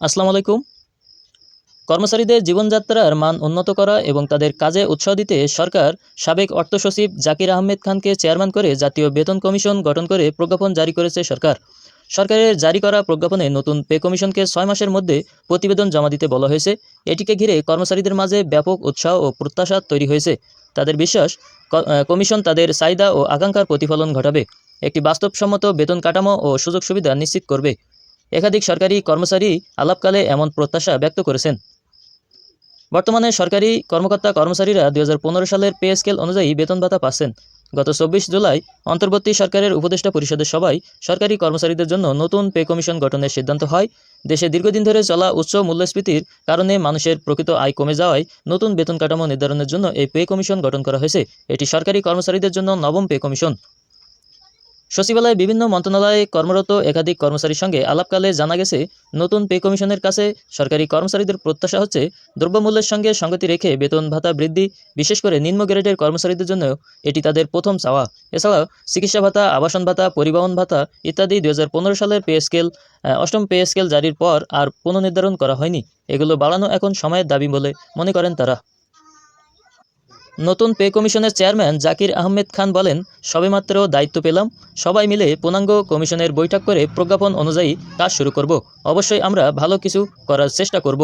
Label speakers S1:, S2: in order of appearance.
S1: আসসালামু আলাইকুম। কর্মচারীদের জীবনযাত্রার মান উন্নত করা এবং তাদের কাজে উৎসাহ দিতে সরকার সাবেক অর্থ সচিব জাকির আহমেদ খানকে চেয়ারম্যান করে জাতীয় বেতন কমিশন গঠন করে প্রজ্ঞাপন জারি করেছে সরকার। সরকারের জারি করা প্রজ্ঞাপনে নতুন পে কমিশনকে ছয় মাসের মধ্যে প্রতিবেদন জমা দিতে বলা হয়েছে। এটিকে ঘিরে কর্মচারীদের মাঝে ব্যাপক উৎসাহ ও প্রত্যাশা তৈরি হয়েছে। তাদের বিশ্বাস কমিশন তাদের চাহিদা ও আকাঙ্ক্ষার প্রতিফলন ঘটাবে। একটি বাস্তবসম্মত বেতন কাঠামো ও সুযোগ সুবিধা নিশ্চিত করবে। একাধিক সরকারি কর্মচারী আলাপকালে এমন প্রত্যাশা ব্যক্ত করেছেন। বর্তমানে সরকারি কর্মকর্তা কর্মচারীরা দু হাজার পনেরো সালের পে স্কেল অনুযায়ী বেতন ভাতা পাচ্ছেন। গত চব্বিশ জুলাই অন্তর্বর্তী সরকারের উপদেষ্টা পরিষদের সভায় সরকারি কর্মচারীদের জন্য নতুন পে কমিশন গঠনের সিদ্ধান্ত হয়। দেশে দীর্ঘদিন ধরে চলা উচ্চ মূল্যস্ফীতির কারণে মানুষের প্রকৃত আয় কমে যাওয়ায় নতুন বেতন কাঠামো নির্ধারণের জন্য এই পে কমিশন গঠন করা হয়েছে। এটি সরকারি কর্মচারীদের জন্য নবম পে কমিশন। সচিবালয়ে বিভিন্ন মন্ত্রণালয়ে কর্মরত একাধিক কর্মচারীর সঙ্গে আলাপকালে জানা গেছে, নতুন পে কমিশনের কাছে সরকারি কর্মচারীদের প্রত্যাশা হচ্ছে দ্রব্যমূল্যের সঙ্গে সঙ্গতি রেখে বেতন ভাতা বৃদ্ধি, বিশেষ করে নিম্ন গ্রেডের কর্মচারীদের জন্য এটি তাদের প্রথম চাওয়া। এছাড়াও চিকিৎসা ভাতা, আবাসন ভাতা, পরিবহন ভাতা ইত্যাদি দু হাজার পনেরো সালের পে স্কেল অষ্টম পে স্কেল জারির পর আর পুনর্নির্ধারণ করা হয়নি। এগুলো বাড়ানো এখন সময়ের দাবি বলে মনে করেন তারা। নতুন পে কমিশনের চেয়ারম্যান জাকির আহমেদ খান বলেন, সবেমাত্র দায়িত্ব পেলাম, সবাই মিলে পূর্ণাঙ্গ কমিশনের বৈঠক করে প্রজ্ঞাপন অনুযায়ী কাজ শুরু করব। অবশ্যই আমরা ভালো কিছু করার চেষ্টা করব।